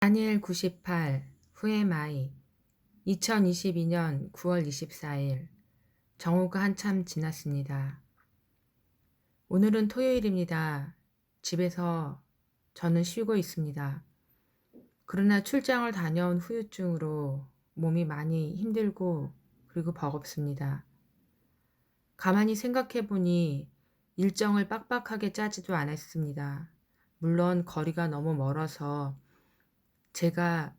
다니엘 98 후에마이 2022년 9월 24일 정오가 한참 지났습니다. 오늘은 토요일입니다. 집에서 저는 쉬고 있습니다. 그러나 출장을 다녀온 후유증으로 몸이 많이 힘들고 그리고 버겁습니다. 가만히 생각해 보니 일정을 빡빡하게 짜지도 않았습니다. 물론 거리가 너무 멀어서 제가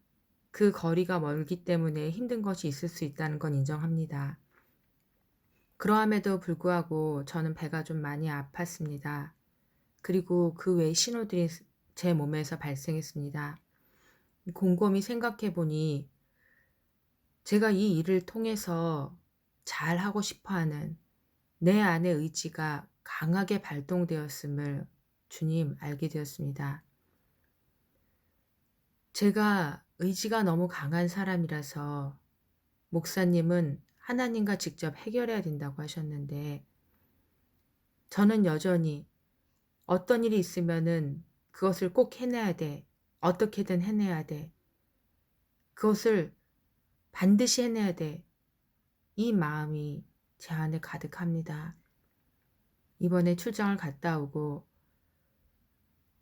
그 거리가 멀기 때문에 힘든 것이 있을 수 있다는 건 인정합니다. 그러함에도 불구하고 저는 배가 좀 많이 아팠습니다. 그리고 그 외 신호들이 제 몸에서 발생했습니다. 곰곰이 생각해 보니 제가 이 일을 통해서 잘 하고 싶어 하는 내 안의 의지가 강하게 발동되었음을 주님 알게 되었습니다. 제가 의지가 너무 강한 사람이라서 목사님은 하나님과 직접 해결해야 된다고 하셨는데 저는 여전히 어떤 일이 있으면은 그것을 꼭 해내야 돼. 어떻게든 해내야 돼. 그것을 반드시 해내야 돼. 이 마음이 제 안에 가득합니다. 이번에 출장을 갔다 오고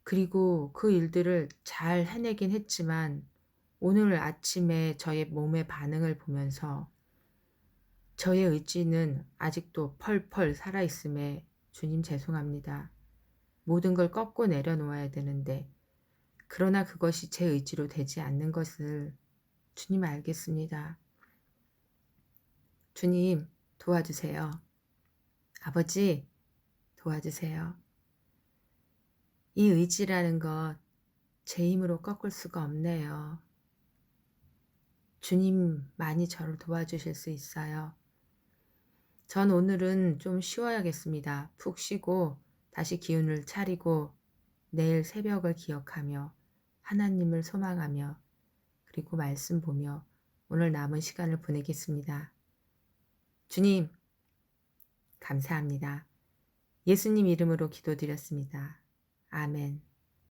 그리고 그 일들을 잘 해내긴 했지만 오늘 아침에 저의 몸의 반응을 보면서 저의 의지는 아직도 펄펄 살아있음에 주님 죄송합니다. 모든 걸 꺾고 내려놓아야 되는데 그러나 그것이 제 의지로 되지 않는 것을 주님 알겠습니다. 주님 도와주세요. 아버지 도와주세요. 이 의지라는 것 제 힘으로 꺾을 수가 없네요. 주님 많이 저를 도와주실 수 있어요. 전 오늘은 좀 쉬어야겠습니다. 푹 쉬고 다시 기운을 차리고 내일 새벽을 기억하며 하나님을 소망하며 그리고 말씀 보며 오늘 남은 시간을 보내겠습니다. 주님, 감사합니다. 예수님 이름으로 기도드렸습니다. 아멘.